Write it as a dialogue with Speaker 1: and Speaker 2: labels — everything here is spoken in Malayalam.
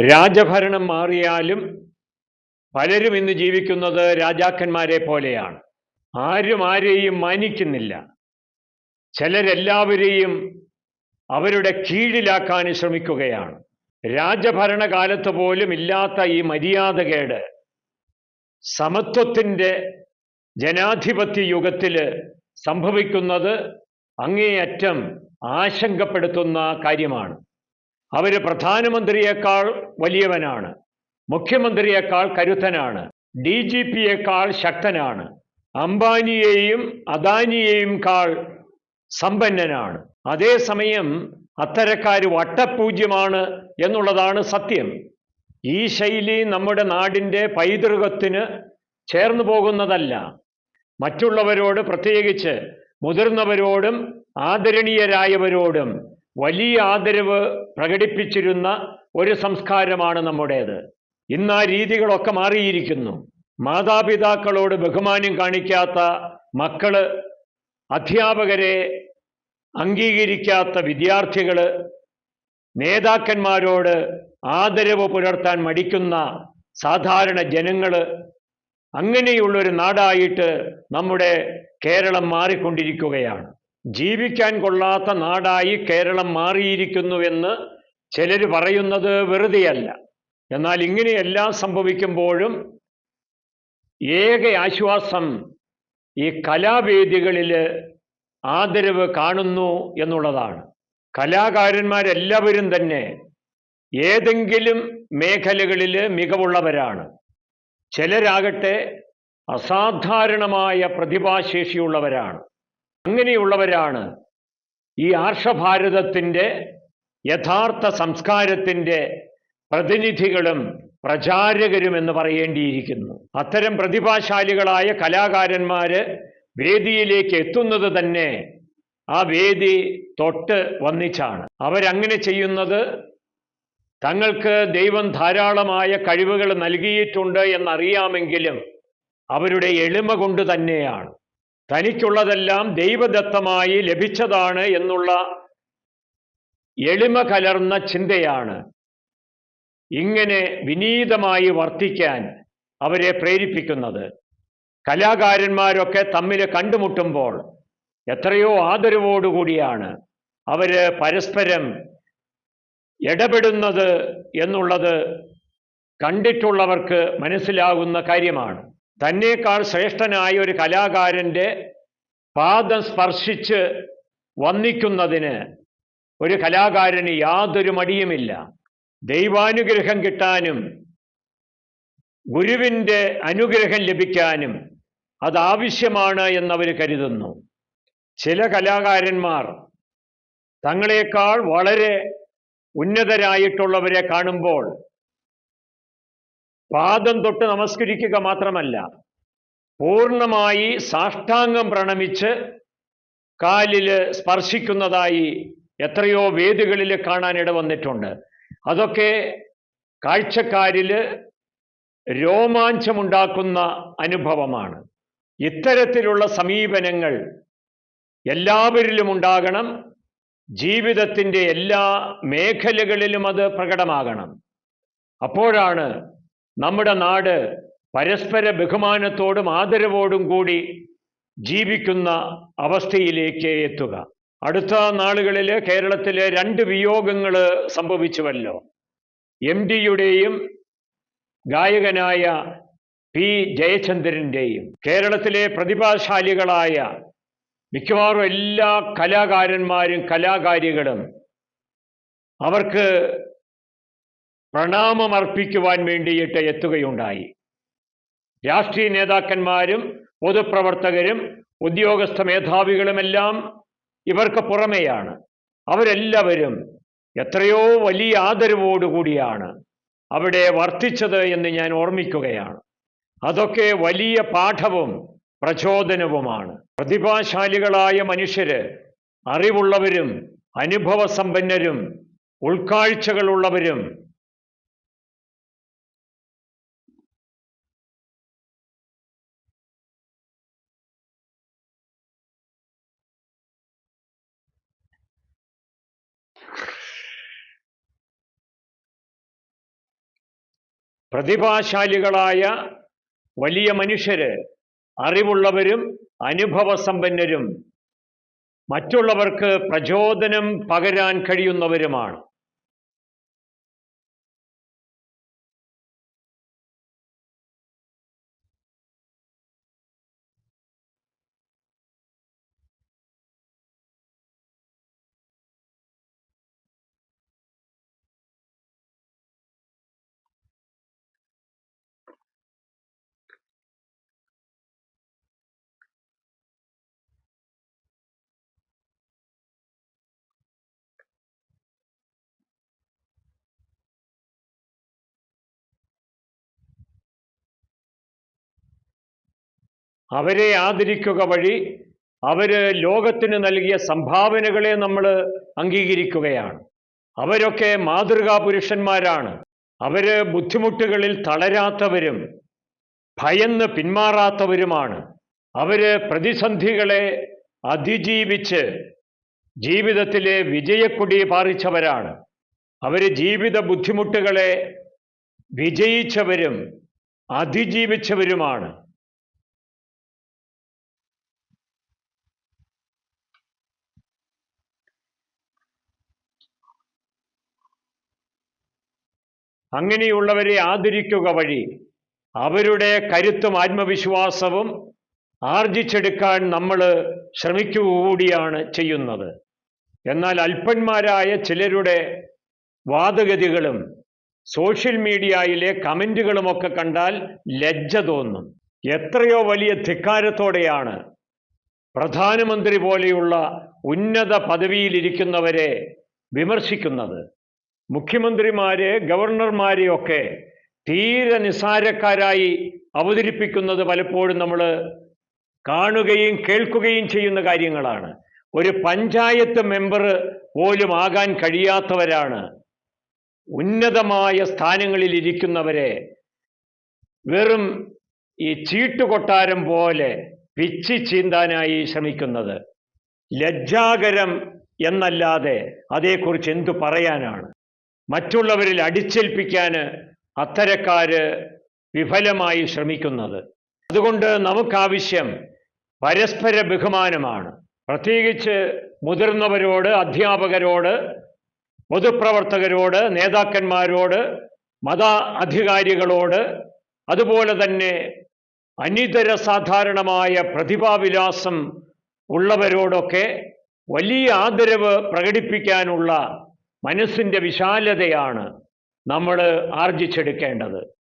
Speaker 1: രാജഭരണം മാറിയാലും പലരും ഇന്ന് ജീവിക്കുന്നത് രാജാക്കന്മാരെ പോലെയാണ്. ആരും ആരെയും മാനിക്കുന്നില്ല. ചിലരെല്ലാവരെയും അവരുടെ കീഴിലാക്കാൻ ശ്രമിക്കുകയാണ്. രാജഭരണകാലത്ത് പോലും ഇല്ലാത്ത ഈ മര്യാദകേട് സമത്വത്തിന്റെ ജനാധിപത്യ യുഗത്തിൽ സംഭവിക്കുന്നത് അങ്ങേയറ്റം ആശങ്കപ്പെടുത്തുന്ന കാര്യമാണ്. അവർ പ്രധാനമന്ത്രിയേക്കാൾ വലിയവനാണ് മുഖ്യമന്ത്രിയേക്കാൾ കരുത്തനാണ് ഡി ജി പിയേക്കാൾ ശക്തനാണ് അംബാനിയെയും അദാനിയെയും കാൾ സമ്പന്നനാണ്. അതേസമയം അത്തരക്കാർ വട്ടപൂജ്യമാണ് എന്നുള്ളതാണ് സത്യം. ഈ ശൈലി നമ്മുടെ നാടിന്റെ പൈതൃകത്തിന് ചേർന്നു പോകുന്നതല്ല. മറ്റുള്ളവരോട് പ്രത്യേകിച്ച് മുതിർന്നവരോടും ആദരണീയരായവരോടും വലിയ ആദരവ് പ്രകടിപ്പിച്ചിരുന്ന ഒരു സംസ്കാരമാണ് നമ്മുടേത്. ഇന്ന് ആ രീതികളൊക്കെ മാറിയിരിക്കുന്നു. മാതാപിതാക്കളോട് ബഹുമാനം കാണിക്കാത്ത മക്കൾ അധ്യാപകരെ അംഗീകരിക്കാത്ത വിദ്യാർത്ഥികൾ നേതാക്കന്മാരോട് ആദരവ് പുലർത്താൻ മടിക്കുന്ന സാധാരണ ജനങ്ങൾ അങ്ങനെയുള്ളൊരു നാടായിട്ട് നമ്മുടെ കേരളം മാറിക്കൊണ്ടിരിക്കുകയാണ്. ജീവിക്കാൻ കൊള്ളാത്ത നാടായി കേരളം മാറിയിരിക്കുന്നുവെന്ന് ചിലർ പറയുന്നത് വെറുതെയല്ല. എന്നാൽ ഇങ്ങനെയെല്ലാം സംഭവിക്കുമ്പോഴും ഏക ആശ്വാസം ഈ കലാവേദികളിൽ ആദരവ് കാണുന്നു എന്നുള്ളതാണ്. കലാകാരന്മാരെല്ലാവരും തന്നെ ഏതെങ്കിലും മേഖലകളിൽ മികവുള്ളവരാണ്. ചിലരാകട്ടെ അസാധാരണമായ പ്രതിഭാശേഷിയുള്ളവരാണ്. അങ്ങനെയുള്ളവരാണ് ഈ ആർഷഭാരതത്തിന്റെ യഥാർത്ഥ സംസ്കാരത്തിന്റെ പ്രതിനിധികളും പ്രചാരകരും എന്ന് പറയേണ്ടിയിരിക്കുന്നു. അത്തരം പ്രതിഭാശാലികളായ കലാകാരന്മാർ വേദിയിലേക്ക് എത്തുന്നത് തന്നെ ആ വേദി തൊട്ട് വന്നിച്ചാണ്. അവരങ്ങനെ ചെയ്യുന്നത് തങ്ങൾക്ക് ദൈവം ധാരാളമായ കഴിവുകൾ നൽകിയിട്ടുണ്ട് എന്നറിയാമെങ്കിലും അവരുടെ എളിമ കൊണ്ട് തന്നെയാണ്. തനിക്കുള്ളതെല്ലാം ദൈവദത്തമായി ലഭിച്ചതാണ് എന്നുള്ള എളിമ കലർന്ന ചിന്തയാണ്. ഇങ്ങനെ വിനീതമായി വർത്തിക്കാൻ അവരെ പ്രേരിപ്പിക്കുന്നത്. കലാകാരന്മാരൊക്കെ തമ്മിൽ കണ്ടുമുട്ടുമ്പോൾ എത്രയോ ആദരവോടുകൂടിയാണ് അവർ പരസ്പരം ഇടപെടുന്നത് എന്നുള്ളത് കണ്ടിട്ടുള്ളവർക്ക് മനസ്സിലാകുന്ന കാര്യമാണ്. തന്നേക്കാൾ ശ്രേഷ്ഠനായ ഒരു കലാകാരന്റെ പാദം സ്പർശിച്ച് വന്നിക്കുന്നതിന് ഒരു കലാകാരന് യാതൊരു മടിയുമില്ല. ദൈവാനുഗ്രഹം കിട്ടാനും ഗുരുവിന്റെ അനുഗ്രഹം ലഭിക്കാനും അതാവശ്യമാണ് എന്നവർ കരുതുന്നു. ചില കലാകാരന്മാർ തങ്ങളെക്കാൾ വളരെ ഉന്നതരായിട്ടുള്ളവരെ കാണുമ്പോൾ പാദം തൊട്ട് നമസ്കരിക്കുക മാത്രമല്ല പൂർണമായി സാഷ്ടാംഗം പ്രണമിച്ച് കാലിൽ സ്പർശിക്കുന്നതായി എത്രയോ വേദികളിൽ കാണാനിട വന്നിട്ടുണ്ട്. അതൊക്കെ കാഴ്ചക്കാരിൽ രോമാഞ്ചമുണ്ടാക്കുന്ന അനുഭവമാണ്. ഇത്തരത്തിലുള്ള സമീപനങ്ങൾ എല്ലാവരിലും ഉണ്ടാകണം. ജീവിതത്തിന്റെ എല്ലാ മേഖലകളിലും അത് പ്രകടമാകണം. അപ്പോഴാണ് നമ്മുടെ നാട് പരസ്പര ബഹുമാനത്തോടും ആദരവോടും കൂടി ജീവിക്കുന്ന അവസ്ഥയിലേക്ക് എത്തുക. അടുത്ത നാളുകളിൽ കേരളത്തിലെ രണ്ട് വിയോഗങ്ങൾ സംഭവിച്ചുവല്ലോ. എം ഡിയുടെയും ഗായകനായ പി ജയചന്ദ്രന്റെയും കേരളത്തിലെ പ്രതിഭാശാലികളായ മിക്കവാറും എല്ലാ കലാകാരന്മാരും കലാകാരികളും അവർക്ക് പ്രണാമമർപ്പിക്കുവാൻ വേണ്ടിയിട്ട് എത്തുകയുണ്ടായി. രാഷ്ട്രീയ നേതാക്കന്മാരും പൊതുപ്രവർത്തകരും ഉദ്യോഗസ്ഥ മേധാവികളുമെല്ലാം ഇവർക്ക് പുറമെയാണ്. അവരെല്ലാവരും എത്രയോ വലിയ ആദരവോടുകൂടിയാണ് അവിടെ വർത്തിച്ചത് എന്ന് ഞാൻ ഓർമ്മിക്കുകയാണ്. അതൊക്കെ വലിയ പാഠവും പ്രചോദനവുമാണ്. പ്രതിഭാശാലികളായ മനുഷ്യര് അറിവുള്ളവരും അനുഭവസമ്പന്നരും ഉൾക്കാഴ്ചകളുള്ളവരും പ്രതിഭാശാലികളായ വലിയ മനുഷ്യര് അറിവുള്ളവരും അനുഭവസമ്പന്നരും മറ്റുള്ളവർക്ക് പ്രചോദനം പകരാൻ കഴിയുന്നവരുമാണ്. അവരെ ആദരിക്കുക വഴി അവർ ലോകത്തിന് നൽകിയ സംഭാവനകളെ നമ്മൾ അംഗീകരിക്കുകയാണ്. അവരൊക്കെ മാതൃകാ പുരുഷന്മാരാണ്. അവർ ബുദ്ധിമുട്ടുകളിൽ തളരാത്തവരും ഭയന്ന് പിന്മാറാത്തവരുമാണ്. അവർ പ്രതിസന്ധികളെ അതിജീവിച്ച് ജീവിതത്തിലെ വിജയക്കൊടി പാറിച്ചവരാണ്. അവർ ജീവിത ബുദ്ധിമുട്ടുകളെ വിജയിച്ചവരും അതിജീവിച്ചവരുമാണ്. അങ്ങനെയുള്ളവരെ ആദരിക്കുക വഴി അവരുടെ കരുത്തും ആത്മവിശ്വാസവും ആർജിച്ചെടുക്കാൻ നമ്മൾ ശ്രമിക്കുകൂടിയാണ് ചെയ്യുന്നത്. എന്നാൽ അല്പന്മാരായ ചിലരുടെ വാദഗതികളും സോഷ്യൽ മീഡിയയിലെ കമന്റുകളുമൊക്കെ കണ്ടാൽ ലജ്ജ തോന്നും. എത്രയോ വലിയ ധിക്കാരത്തോടെയാണ് പ്രധാനമന്ത്രി പോലെയുള്ള ഉന്നത പദവിയിലിരിക്കുന്നവരെ വിമർശിക്കുന്നത്. മുഖ്യമന്ത്രിമാരെ ഗവർണർമാരെയൊക്കെ തീരെ നിസ്സാരക്കാരായി അവതരിപ്പിക്കുന്നത് പലപ്പോഴും നമ്മൾ കാണുകയും കേൾക്കുകയും ചെയ്യുന്ന കാര്യങ്ങളാണ്. ഒരു പഞ്ചായത്ത് മെമ്പർ പോലും ആകാൻ കഴിയാത്തവരാണ്. ഉന്നതമായ സ്ഥാനങ്ങളിൽ ഇരിക്കുന്നവരെ വെറും ഈ ചീട്ടുകൊട്ടാരം പോലെ പിച്ചി ചീന്താനായി ശ്രമിക്കുന്നത്. ലജ്ജാകരം എന്നല്ലാതെ അതേക്കുറിച്ച് എന്തു പറയാനാണ്? മറ്റുള്ളവരിൽ അടിച്ചേൽപ്പിക്കാൻ അത്തരക്കാര് വിഫലമായി ശ്രമിക്കുന്നത്. അതുകൊണ്ട് നമുക്കാവശ്യം പരസ്പര ബഹുമാനമാണ്. പ്രത്യേകിച്ച് മുതിർന്നവരോട് അധ്യാപകരോട് പൊതുപ്രവർത്തകരോട് നേതാക്കന്മാരോട് മത അധികാരികളോട് അതുപോലെ തന്നെ അനിതര സാധാരണമായ പ്രതിഭാവിലാസം ഉള്ളവരോടൊക്കെ വലിയ ആദരവ് പ്രകടിപ്പിക്കാനുള്ള മനസ്സിന്റെ വിശാലതയാണ് നമ്മൾ ആർജിച്ചെടുക്കേണ്ടത്.